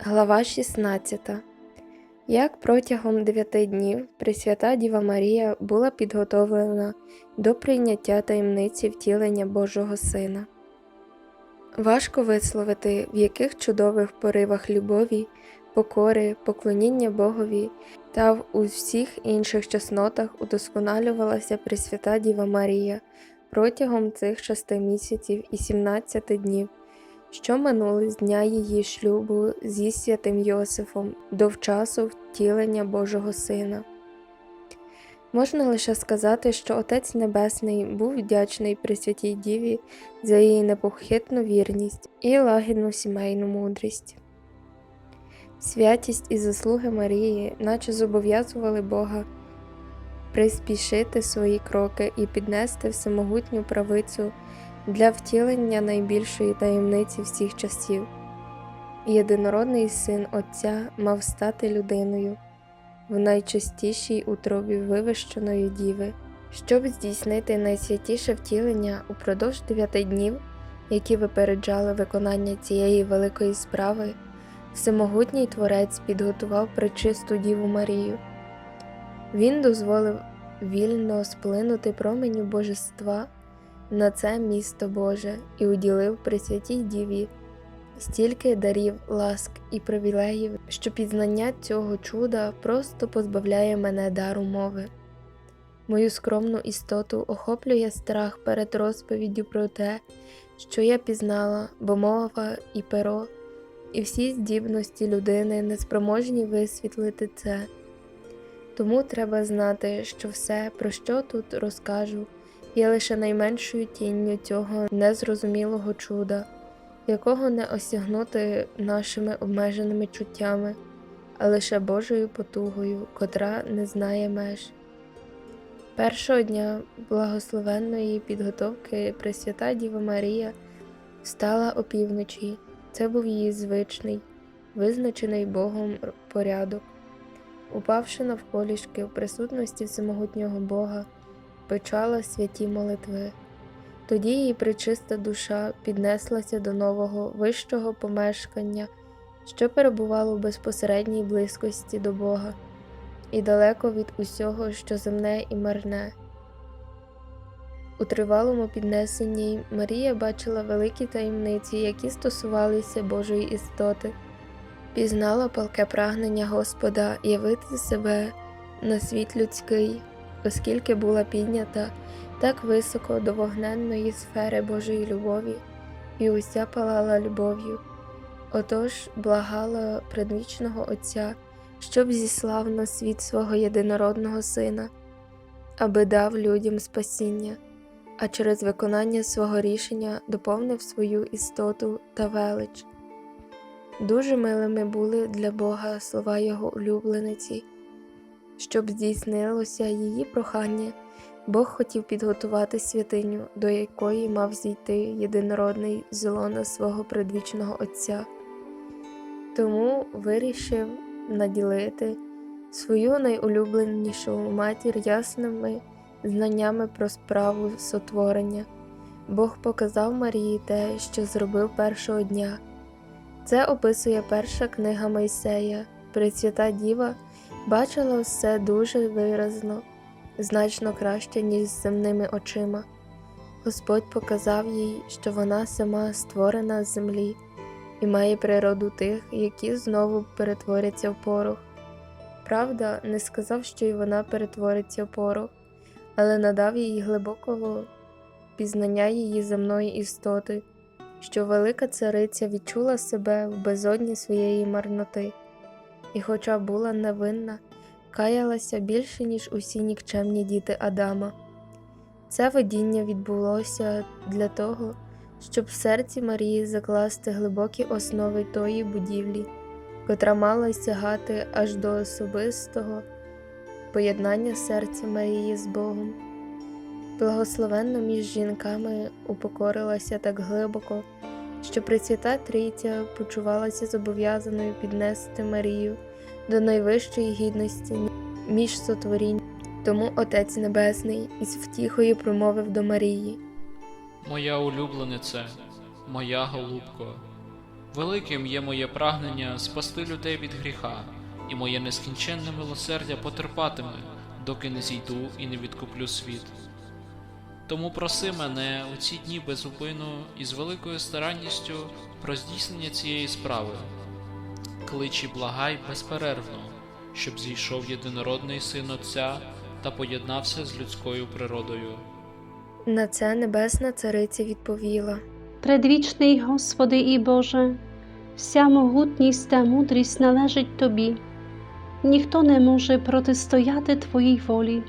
Глава 16. Як протягом дев'яти днів Пресвята Діва Марія була підготовлена до прийняття таємниці втілення Божого Сина. Важко висловити, в яких чудових поривах любові, покори, поклоніння Богові та в усіх інших чеснотах удосконалювалася Пресвята Діва Марія протягом цих шести місяців і сімнадцяти днів що минули з дня її шлюбу зі святим Йосифом до вчасу втілення Божого Сина. Можна лише сказати, що Отець Небесний був вдячний Пресвятій Діві за її непохитну вірність і лагідну сімейну мудрість. Святість і заслуги Марії, наче зобов'язували Бога приспішити свої кроки і піднести всемогутню правицю для втілення найбільшої таємниці всіх часів. Єдинородний син Отця мав стати людиною в найчастішій утробі вивищеної діви, щоб здійснити найсвятіше втілення упродовж дев'яти днів, які випереджали виконання цієї великої справи, всемогутній Творець підготував пречисту Діву Марію. Він дозволив вільно сплинути променю божества на це місто Боже і уділив Пресвятій Діві стільки дарів, ласк і привілеїв, що пізнання цього чуда просто позбавляє мене дару мови. Мою скромну істоту охоплює страх перед розповіддю про те, що я пізнала, бо мова і перо, і всі здібності людини неспроможні висвітлити це. Тому треба знати, що все, про що тут розкажу, є лише найменшою тінню цього незрозумілого чуда, якого не осягнути нашими обмеженими чуттями, а лише Божою потугою, котра не знає меж. Першого дня благословенної підготовки Пресвята Діва Марія встала опівночі. Це був її звичний, визначений Богом порядок. Упавши навколішки в присутності всемогутнього Бога, почала святі молитви. Тоді її причиста душа піднеслася до нового вищого помешкання, що перебувало в безпосередній близькості до Бога, і далеко від усього, що земне і марне. У тривалому піднесенні Марія бачила великі таємниці, які стосувалися Божої істоти, пізнала палке прагнення Господа явити себе на світ людський оскільки була піднята так високо до вогненної сфери Божої любові і уся палала любов'ю. Отож благала предвічного Отця, щоб зіслав на світ свого єдинородного Сина, аби дав людям спасіння, а через виконання свого рішення доповнив свою істоту та велич. Дуже милими були для Бога слова Його улюблениці. Щоб здійснилося її прохання, Бог хотів підготувати святиню, до якої мав зійти єдинородний з лона свого предвічного Отця. Тому вирішив наділити свою найулюбленішу матір ясними знаннями про справу сотворення. Бог показав Марії те, що зробив першого дня. Це описує перша книга Мойсея, Пресвята Діва бачила все дуже виразно, значно краще, ніж з земними очима. Господь показав їй, що вона сама створена з землі і має природу тих, які знову перетворяться в порох. Правда, не сказав, що й вона перетвориться в порох, але надав їй глибокого пізнання її земної істоти, що велика цариця відчула себе в безодні своєї марноти і, хоча була невинна, каялася більше, ніж усі нікчемні діти Адама. Це видіння відбулося для того, щоб в серці Марії закласти глибокі основи тої будівлі, котра мала сягати аж до особистого поєднання серця Марії з Богом. Благословенно між жінками упокорилася так глибоко, що Пресвята Трійця почувалася зобов'язаною піднести Марію до найвищої гідності між сотворінь. Тому Отець Небесний із втіхою промовив до Марії. Моя улюбленице, моя голубко, Великим є моє прагнення спасти людей від гріха, і моє нескінченне милосердя потерпатиме, доки не зійду і не відкуплю світ. Тому проси мене у ці дні безупину і з великою старанністю про здійснення цієї справи. Клич і благай безперервно, щоб зійшов єдинородний син Отця та поєднався з людською природою. На це небесна цариця відповіла. Предвічний Господи і Боже, вся могутність та мудрість належить Тобі. Ніхто не може протистояти Твоїй волі,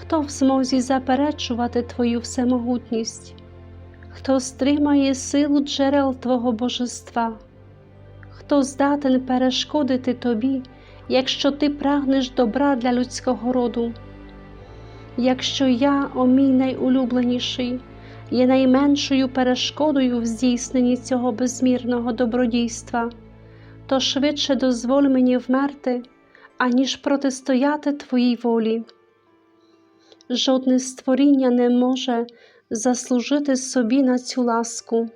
хто в змозі заперечувати Твою всемогутність, хто стримає силу джерел Твого божества, хто здатен перешкодити Тобі, якщо Ти прагнеш добра для людського роду. Якщо я, о мій найулюбленіший, є найменшою перешкодою в здійсненні цього безмірного добродійства, то швидше дозволь мені вмерти, аніж протистояти Твоїй волі. Жодне створіння не може заслужити собі на цю ласку.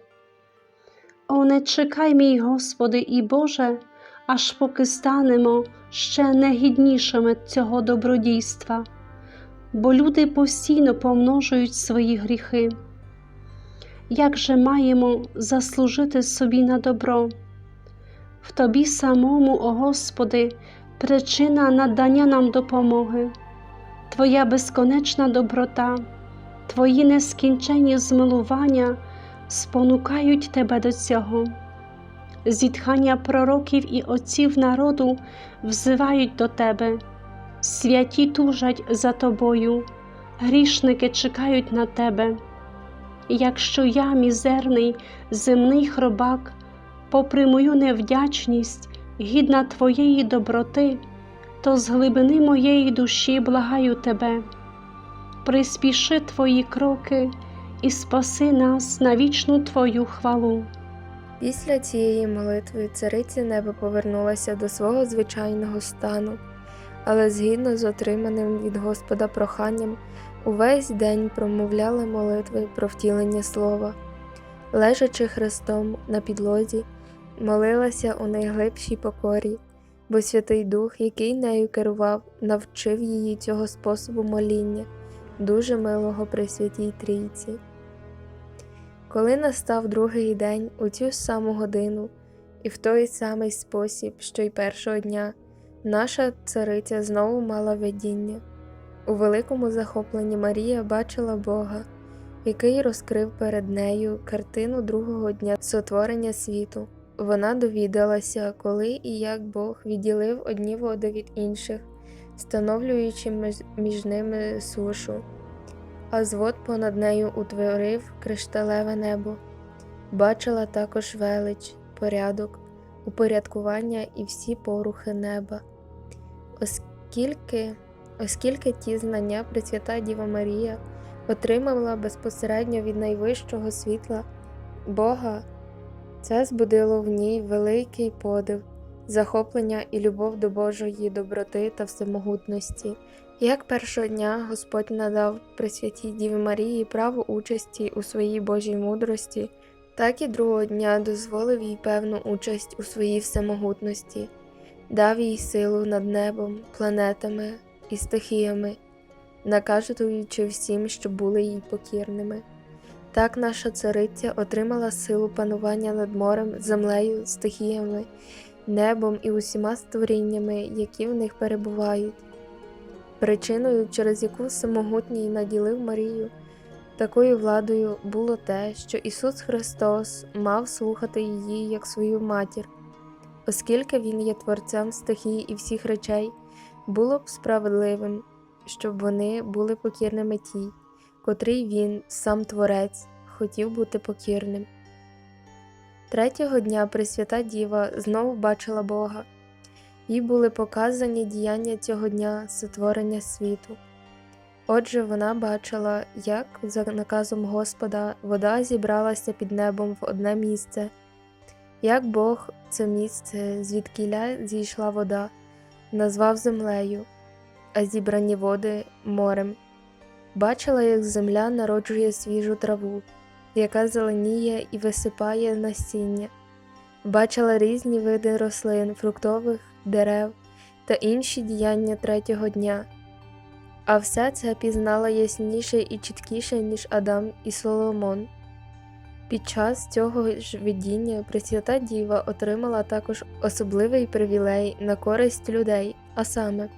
О, не чекай, мій Господи і Боже, аж поки станемо ще негіднішими цього добродійства, бо люди постійно помножують свої гріхи. Як же маємо заслужити собі на добро? В Тобі самому, о Господи, причина надання нам допомоги, Твоя безконечна доброта, Твої нескінченні змилування спонукають Тебе до цього. Зітхання пророків і отців народу взивають до Тебе, святі тужать за Тобою, грішники чекають на Тебе. Якщо я, мізерний, земний хробак, попри мою невдячність, гідна Твоєї доброти, то з глибини моєї душі благаю Тебе, приспіши Твої кроки і спаси нас на вічну Твою хвалу. Після цієї молитви цариця неба повернулася до свого звичайного стану, але згідно з отриманим від Господа проханням, увесь день промовляла молитви про втілення слова. Лежачи хрестом на підлозі, молилася у найглибшій покорі, бо Святий Дух, який нею керував, навчив її цього способу моління, дуже милого при святій трійці. Коли настав другий день у цю саму годину, і в той самий спосіб, що й першого дня, наша цариця знову мала видіння. У великому захопленні Марія бачила Бога, який розкрив перед нею картину другого дня сотворення світу. Вона довідалася, коли і як Бог відділив одні води від інших, встановлюючи між- ними сушу а звод понад нею утворив кришталеве небо. Бачила також велич, порядок, упорядкування і всі порухи неба. Оскільки, оскільки ті знання Пресвята Діва Марія отримала безпосередньо від найвищого світла Бога, це збудило в ній великий подив, захоплення і любов до Божої доброти та всемогутності. Як першого дня Господь надав Пресвятій Діві Марії право участі у своїй Божій мудрості, так і другого дня дозволив їй певну участь у своїй всемогутності, дав їй силу над небом, планетами і стихіями, наказуючи всім, що були їй покірними. Так наша цариця отримала силу панування над морем, землею, стихіями, небом і усіма створіннями, які в них перебувають. Причиною, через яку Всемогутній наділив Марію такою владою, було те, що Ісус Христос мав слухати її як свою матір, оскільки Він є Творцем стихій і всіх речей, було б справедливим, щоб вони були покірними тій, котрій Він, сам Творець, хотів бути покірним. Третього дня Пресвята Діва знову бачила Бога. Їй були показані діяння цього дня сотворення світу. Отже, вона бачила, як за наказом Господа вода зібралася під небом в одне місце, як Бог це місце, звідкіля зійшла вода, назвав землею, а зібрані води морем. Бачила, як земля народжує свіжу траву, яка зеленіє і висипає насіння. бачила різні види рослин, фруктових дерев та інші діяння третього дня. А все це пізнала ясніше і чіткіше, ніж Адам і Соломон. Під час цього ж видіння Пресвята Діва отримала також особливий привілей на користь людей, а саме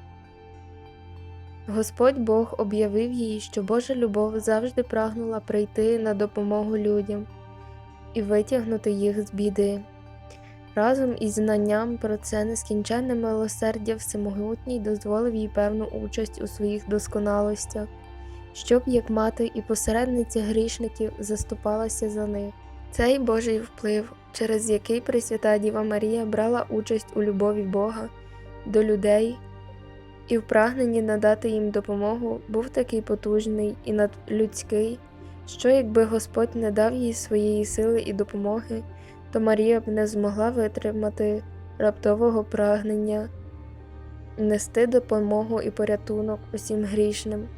Господь Бог об'явив їй, що Божа любов завжди прагнула прийти на допомогу людям і витягнути їх з біди. Разом із знанням про це нескінченне милосердя Всемогутній дозволив їй певну участь у своїх досконалостях, щоб як мати і посередниця грішників заступалася за них. Цей Божий вплив, через який Пресвята Діва Марія брала участь у любові Бога до людей і в прагненні надати їм допомогу, був такий потужний і надлюдський, що якби Господь не дав їй своєї сили і допомоги, то Марія б не змогла витримати раптового прагнення нести допомогу і порятунок усім грішним.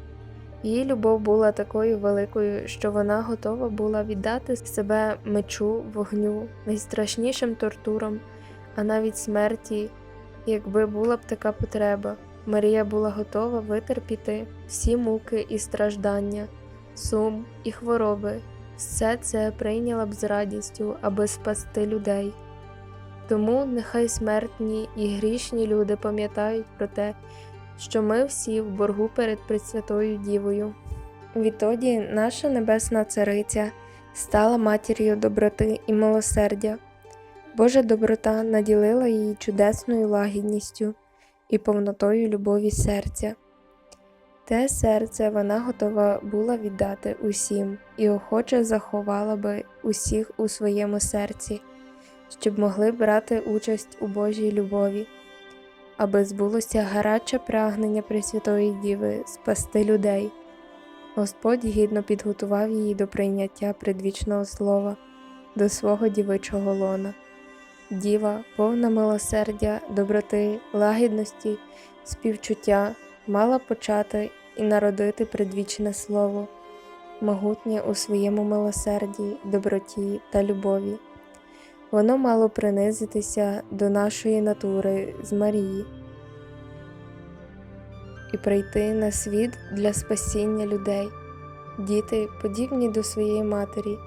Її любов була такою великою, що вона готова була віддати себе мечу, вогню, найстрашнішим тортурам, а навіть смерті, якби була б така потреба. Марія була готова витерпіти всі муки і страждання, сум і хвороби. Все це прийняла б з радістю, аби спасти людей. Тому нехай смертні і грішні люди пам'ятають про те, що ми всі в боргу перед Пресвятою Дівою. Відтоді наша Небесна Цариця стала матір'ю доброти і милосердя. Божа доброта наділила її чудесною лагідністю і повнотою любові серця. Те серце вона готова була віддати усім і охоче заховала би усіх у своєму серці, щоб могли брати участь у Божій любові, аби збулося гаряче прагнення Пресвятої Діви спасти людей. Господь гідно підготував її до прийняття предвічного слова, до свого дівичого лона. Діва, повна милосердя, доброти, лагідності, співчуття, мала почати і народити предвічне слово, могутнє у своєму милосерді, доброті та любові. Воно мало принизитися до нашої натури з Марії і прийти на світ для спасіння людей. Діти подібні до своєї матері,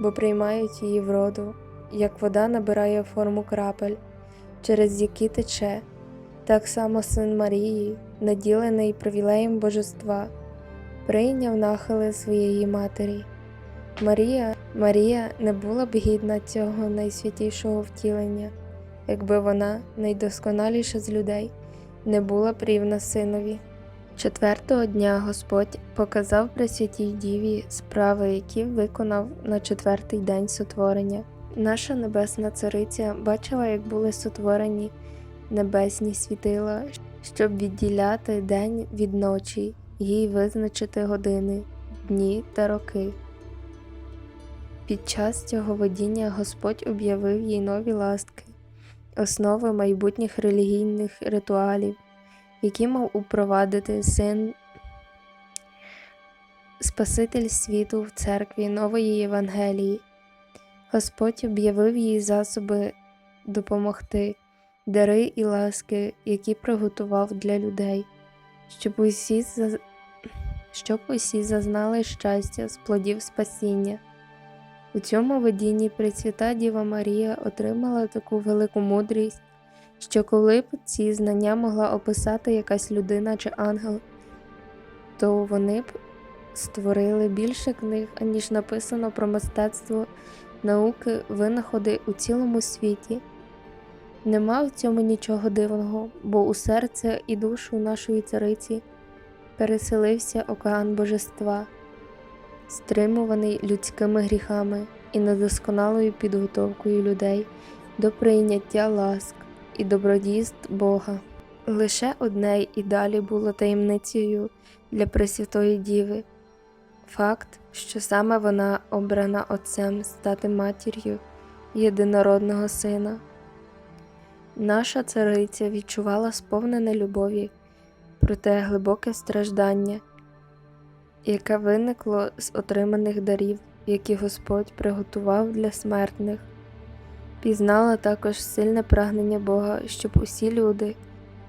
бо приймають її вроду, як вода набирає форму крапель, через які тече, так само син Марії, наділений привілеєм божества, прийняв нахили своєї матері. Марія, Марія не була б гідна цього найсвятішого втілення, якби вона, найдосконаліша з людей, не була б рівна синові. Четвертого дня Господь показав Пресвятій Діві справи, які виконав на четвертий день сотворення. Наша небесна цариця бачила, як були сотворені небесні світила, щоб відділяти день від ночі, їй визначити години, дні та роки. Під час цього водіння Господь об'явив їй нові ласки, основи майбутніх релігійних ритуалів, які мав упровадити син Спаситель світу в церкві нової Євангелії. Господь об'явив їй засоби допомогти, дари і ласки, які приготував для людей, щоб усі, щоб усі зазнали щастя з плодів спасіння. У цьому видінні Пресвята Діва Марія отримала таку велику мудрість, що коли б ці знання могла описати якась людина чи ангел, то вони б створили більше книг, аніж написано про мистецтво, науки, винаходи у цілому світі. Нема в цьому нічого дивного, бо у серце і душу нашої цариці переселився океан божества, стримуваний людськими гріхами і недосконалою підготовкою людей до прийняття ласк і добродійств Бога. Лише одне і далі було таємницею для Пресвятої Діви факт, що саме вона обрана Отцем стати матір'ю єдинородного Сина. Наша цариця відчувала сповнене любові, проте глибоке страждання, яке виникло з отриманих дарів, які Господь приготував для смертних. Пізнала також сильне прагнення Бога, щоб усі люди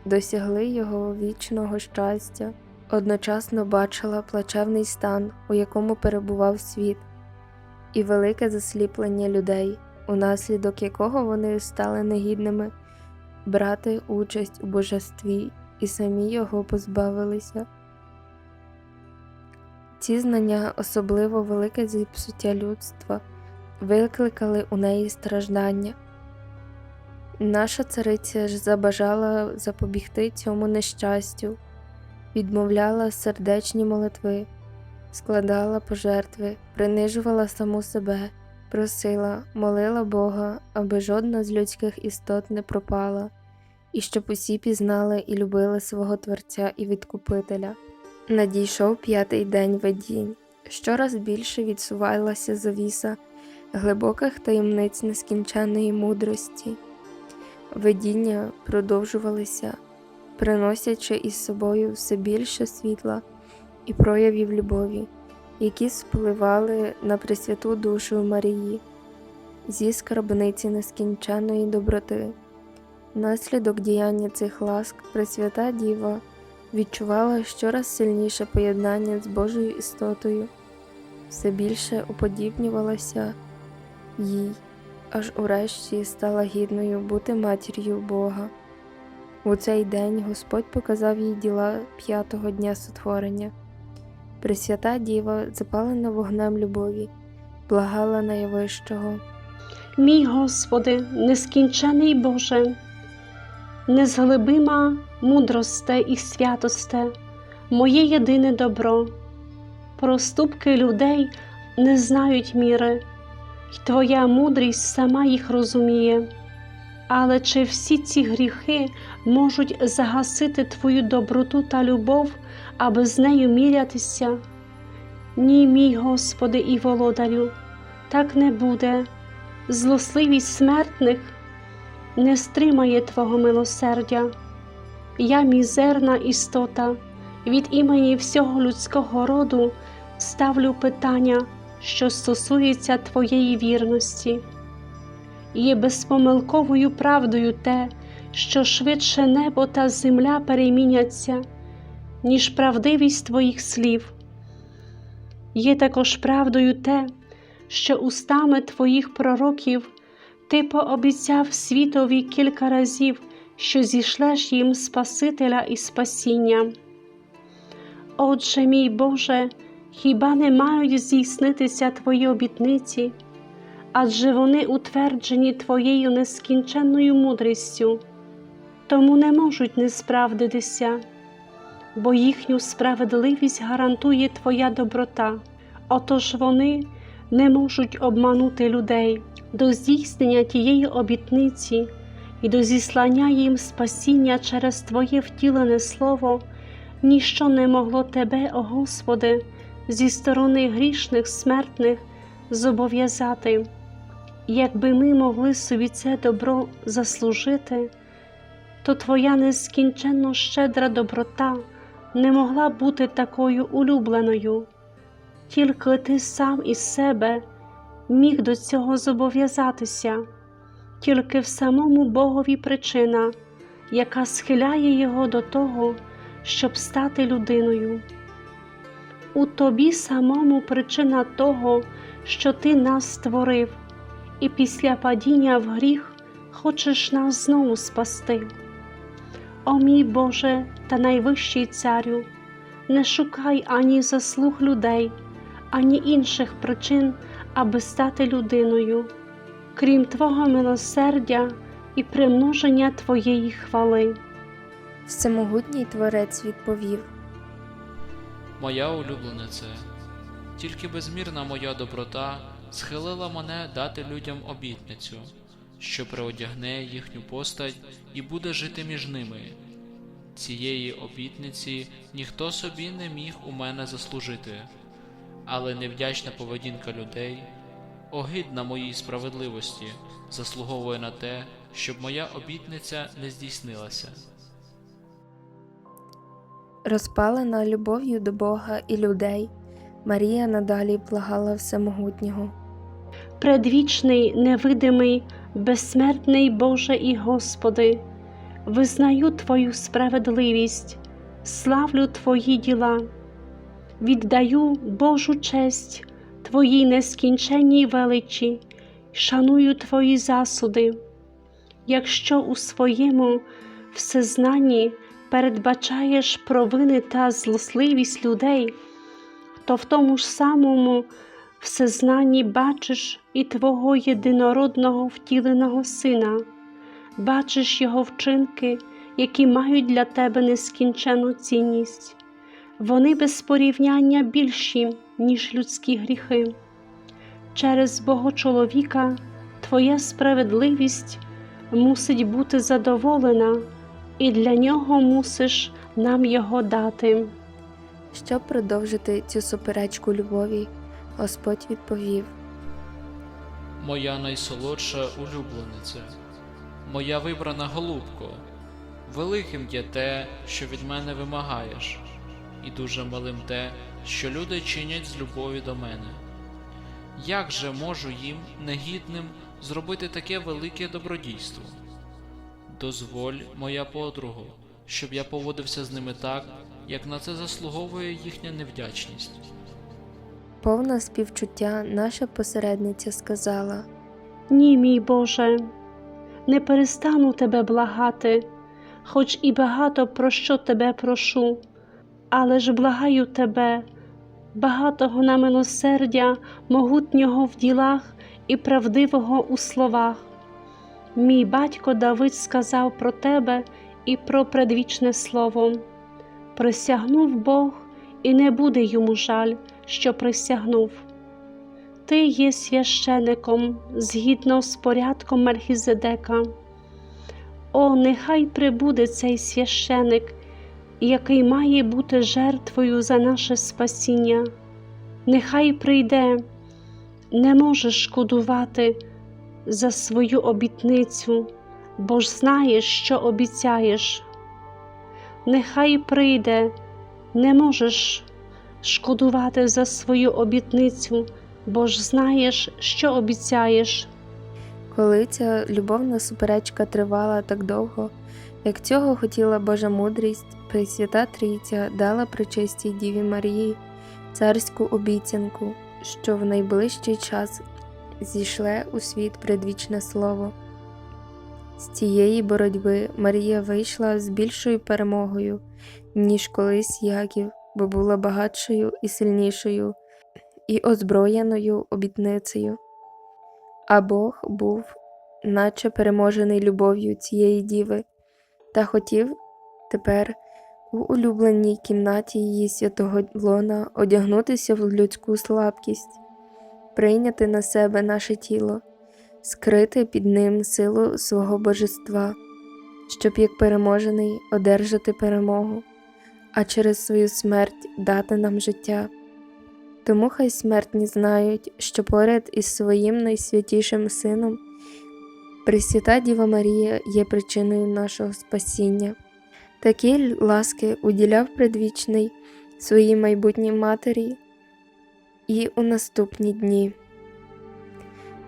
досягли Його вічного щастя. Одночасно бачила плачевний стан, у якому перебував світ, і велике засліплення людей, унаслідок якого вони стали негідними брати участь у божестві і самі його позбавилися. Ці знання, особливо велике зіпсуття людства, викликали у неї страждання. Наша цариця ж забажала запобігти цьому нещастю, відмовляла сердечні молитви, складала пожертви, принижувала саму себе, просила, молила Бога, аби жодна з людських істот не пропала, і щоб усі пізнали і любили свого Творця і Відкупителя. Надійшов п'ятий день видінь. Щораз більше відсувалася завіса глибоких таємниць нескінченної мудрості. Видіння продовжувалися, приносячи із собою все більше світла і проявів любові, які спливали на пресвяту душу Марії зі скарбниці нескінченної доброти. Внаслідок діяння цих ласк Пресвята Діва відчувала щораз сильніше поєднання з Божою істотою, все більше уподібнювалася їй, аж урешті стала гідною бути матір'ю Бога. У цей день Господь показав їй діла п'ятого дня сотворення. Пресвята Діва, запалена вогнем любові, благала найвищого. Мій Господи, нескінчений Боже, незглибима мудросте і святосте, моє єдине добро. Проступки людей не знають міри, й Твоя мудрість сама їх розуміє. Але чи всі ці гріхи можуть загасити Твою доброту та любов, аби з нею мірятися? Ні, мій Господи і володарю, так не буде. Злосливість смертних не стримає Твого милосердя. Я мізерна істота, від імені всього людського роду ставлю питання, що стосується Твоєї вірності. Є безпомилковою правдою те, що швидше небо та земля переміняться, ніж правдивість Твоїх слів. Є також правдою те, що устами Твоїх пророків Ти пообіцяв світові кілька разів, що зішлеш їм Спасителя і спасіння. Отже, мій Боже, хіба не мають здійснитися Твої обітниці, адже вони утверджені Твоєю нескінченною мудрістю, тому не можуть не справдитися, бо їхню справедливість гарантує Твоя доброта, отож вони не можуть обманути людей до здійснення тієї обітниці і до зіслання їм спасіння через Твоє втілене Слово, ніщо не могло Тебе, о Господи, зі сторони грішних смертних зобов'язати. Якби ми могли собі це добро заслужити, то Твоя нескінченно щедра доброта не могла бути такою улюбленою, тільки ти сам із себе міг до цього зобов'язатися, тільки в самому Богові причина, яка схиляє його до того, щоб стати людиною. У тобі самому причина того, що ти нас створив, і після падіння в гріх хочеш нас знову спасти. О мій Боже та найвищий царю, не шукай ані заслуг людей, ані інших причин, аби стати людиною, крім Твого милосердя і примноження Твоєї хвали. Всемогутній Творець відповів. Моя улюбленице, тільки безмірна моя доброта схилила мене дати людям обітницю, що приодягне їхню постать і буде жити між ними. Цієї обітниці ніхто собі не міг у мене заслужити, але невдячна поведінка людей, огидна моїй справедливості, заслуговує на те, щоб моя обітниця не здійснилася. Розпалена любов'ю до Бога і людей, Марія надалі благала Всемогутнього. Предвічний, невидимий, безсмертний Боже і Господи, визнаю Твою справедливість, славлю Твої діла, віддаю Божу честь Твоїй нескінченній величі, шаную Твої засуди. Якщо у своєму всезнанні передбачаєш провини та злосливість людей, то в тому ж самому всезнанні бачиш і Твого єдинородного втіленого Сина, бачиш Його вчинки, які мають для тебе нескінчену цінність. Вони без порівняння більші, ніж людські гріхи. Через Богочоловіка Твоя справедливість мусить бути задоволена, і для нього мусиш нам його дати. Щоб продовжити цю суперечку любові, Господь відповів: Моя найсолодша улюблениця, моя вибрана голубко, великим є те, що від мене вимагаєш, і дуже малим те, що люди чинять з любові до мене. Як же можу їм, негідним, зробити таке велике добродійство? Дозволь, моя подруго, щоб я поводився з ними так, як на це заслуговує їхня невдячність. Повна співчуття наша посередниця сказала: Ні, мій Боже, не перестану тебе благати, хоч і багато про що тебе прошу, але ж благаю тебе, багатого на милосердя, могутнього в ділах і правдивого у словах. Мій батько Давид сказав про тебе і про предвічне слово. Присягнув Бог, і не буде йому жаль, що присягнув. Ти є священиком згідно з порядком Мельхізедека. О, нехай прибуде цей священик, який має бути жертвою за наше спасіння. Нехай прийде, не можеш шкодувати за свою обітницю, бо ж знаєш, що обіцяєш. Нехай прийде, не можеш шкодувати за свою обітницю, бо ж знаєш, що обіцяєш. Коли ця любовна суперечка тривала так довго, як цього хотіла Божа мудрість, Пресвята Трійця дала причистій Діві Марії царську обіцянку, що в найближчий час зійшле у світ предвічне слово. З цієї боротьби Марія вийшла з більшою перемогою, ніж колись Яків, бо була багатшою і сильнішою, і озброєною обітницею. А Бог був, наче переможений любов'ю цієї діви, та хотів тепер у улюбленій кімнаті її святого лона одягнутися в людську слабкість, прийняти на себе наше тіло, скрити під ним силу свого божества, щоб як переможений одержати перемогу, а через свою смерть дати нам життя. Тому хай смертні знають, що поряд із своїм найсвятішим сином Пресвята Діва Марія є причиною нашого спасіння. Такі ласки уділяв предвічний своїй майбутній матері і у наступні дні.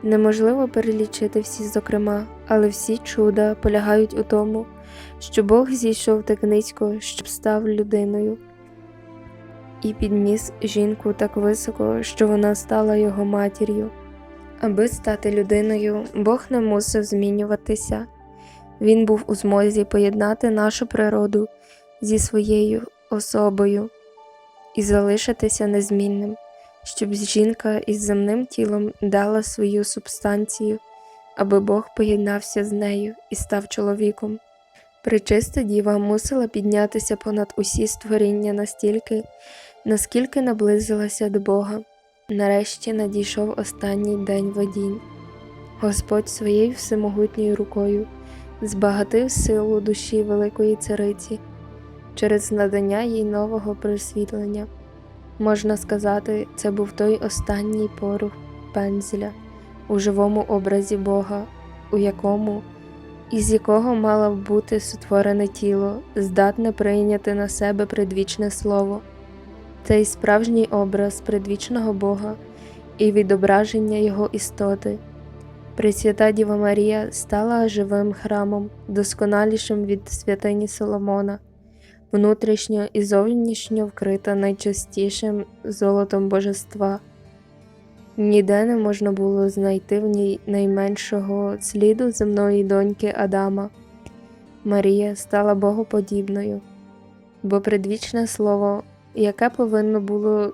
Неможливо перелічити всі, зокрема, але всі чуда полягають у тому, що Бог зійшов так низько, щоб став людиною і підніс жінку так високо, що вона стала його матір'ю. Аби стати людиною, Бог не мусив змінюватися. Він був у змозі поєднати нашу природу зі своєю особою і залишитися незмінним, щоб жінка із земним тілом дала свою субстанцію, аби Бог поєднався з нею і став чоловіком. Пречиста діва мусила піднятися понад усі створіння настільки, наскільки наблизилася до Бога. Нарешті надійшов останній день водінь. Господь своєю всемогутньою рукою збагатив силу душі Великої Цариці через надання їй нового просвітлення. Можна сказати, це був той останній порух пензля у живому образі Бога, у якому із якого мало б бути сотворене тіло, здатне прийняти на себе предвічне слово. Цей справжній образ предвічного Бога і відображення Його істоти. Пресвята Діва Марія стала живим храмом, досконалішим від святині Соломона, внутрішньо і зовнішньо вкрита найчастішим золотом божества. Ніде не можна було знайти в ній найменшого сліду земної доньки Адама. Марія стала богоподібною, бо предвічне слово, яке повинно було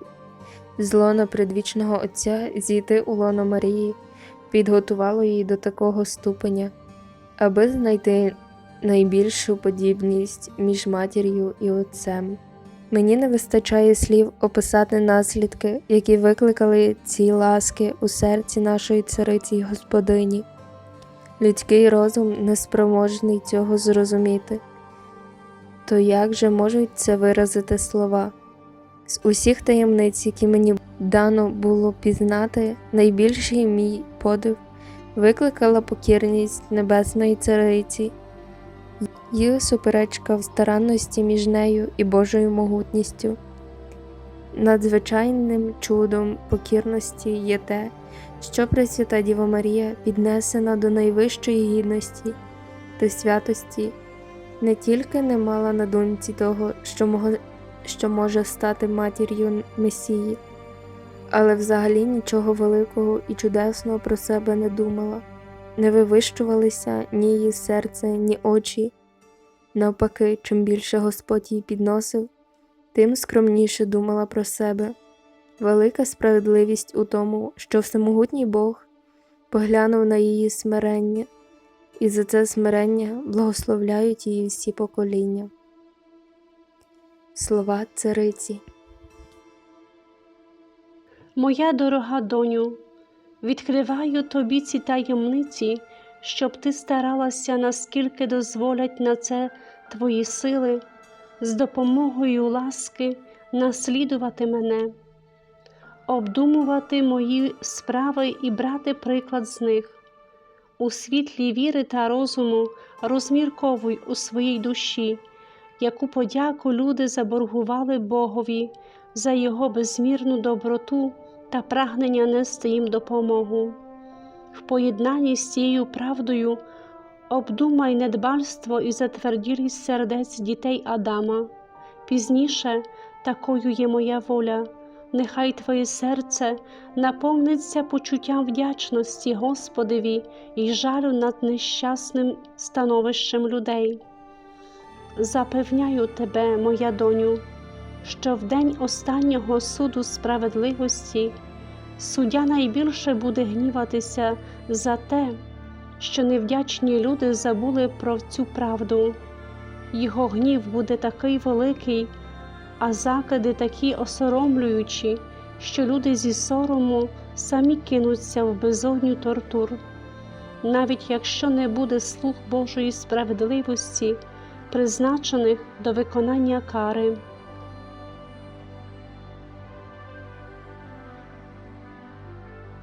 з лона предвічного Отця зійти у лоно Марії, підготувало її до такого ступеня, аби знайти найбільшу подібність між матір'ю і отцем. Мені не вистачає слів описати наслідки, які викликали ці ласки у серці нашої цариці й господині. Людський розум неспроможний цього зрозуміти. То як же можуть це виразити слова? З усіх таємниць, які мені дано було пізнати, найбільший мій подив викликала покірність Небесної Цариці, її суперечка в старанності між нею і Божою могутністю. Надзвичайним чудом покірності є те, що Пресвята Діва Марія піднесена до найвищої гідності та святості, не тільки не мала на думці того, що, може стати матір'ю Месії, але взагалі нічого великого і чудесного про себе не думала, не вивищувалися ні її серце, ні очі. Навпаки, чим більше Господь їй підносив, тим скромніше думала про себе. Велика справедливість у тому, що всемогутній Бог поглянув на її смирення, і за це смирення благословляють її всі покоління. Слова цариці. Моя дорога доню, відкриваю тобі ці таємниці, щоб ти старалася, наскільки дозволять на це твої сили, з допомогою ласки наслідувати мене, обдумувати мої справи і брати приклад з них. У світлі віри та розуму розмірковуй у своїй душі, яку подяку люди заборгували Богові за його безмірну доброту та прагнення нести їм допомогу. В поєднанні з цією правдою обдумай недбальство і затверділість сердець дітей Адама. Пізніше такою є моя воля. Нехай твоє серце наповниться почуттям вдячності Господеві і жалю над нещасним становищем людей. Запевняю тебе, моя доню, що в день останнього суду справедливості суддя найбільше буде гніватися за те, що невдячні люди забули про цю правду. Його гнів буде такий великий, а закиди такі осоромлюючі, що люди зі сорому самі кинуться в безодню тортур. Навіть якщо не буде слух Божої справедливості, призначених до виконання кари.